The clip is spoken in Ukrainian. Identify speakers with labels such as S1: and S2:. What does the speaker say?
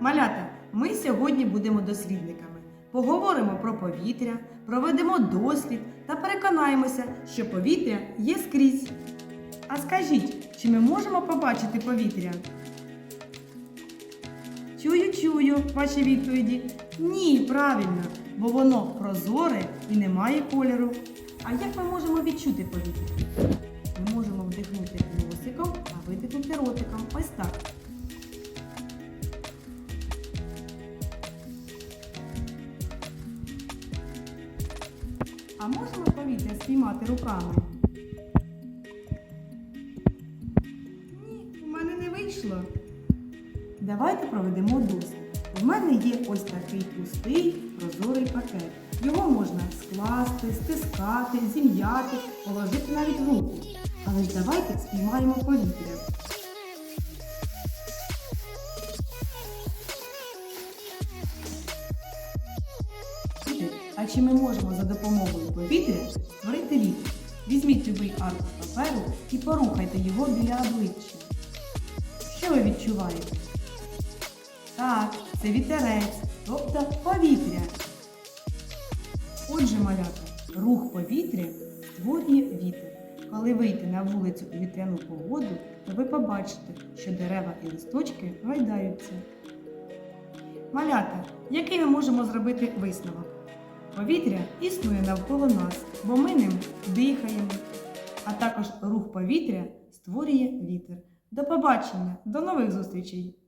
S1: Малята, ми сьогодні будемо дослідниками. Поговоримо про повітря, проведемо дослід та переконаємося, що повітря є скрізь. А скажіть, чи ми можемо побачити повітря? Чую, чую ваші відповіді. Ні, правильно, бо воно прозоре і не має кольору. А як ми можемо відчути повітря? Ми можемо вдихнути носиком, а видихнути ротиком. А можемо повітря спіймати руками? Ні, у мене не вийшло. Давайте проведемо дослід. У мене є ось такий пустий прозорий пакет. Його можна скласти, стискати, зім'яти, положити навіть в руку. Але ж давайте спіймаємо повітря. Чи ми можемо за допомогою повітря створити вітер? Візьміть любий аркуш паперу і порухайте його біля обличчя. Що ви відчуваєте? Так, це вітерець, тобто повітря. Отже, малята, рух повітря створює вітер. Коли вийти на вулицю у вітряну погоду, то ви побачите, що дерева і листочки гойдаються. Малята, який ми можемо зробити висновок? Повітря існує навколо нас, бо ми ним дихаємо. А також рух повітря створює вітер. До побачення, до нових зустрічей!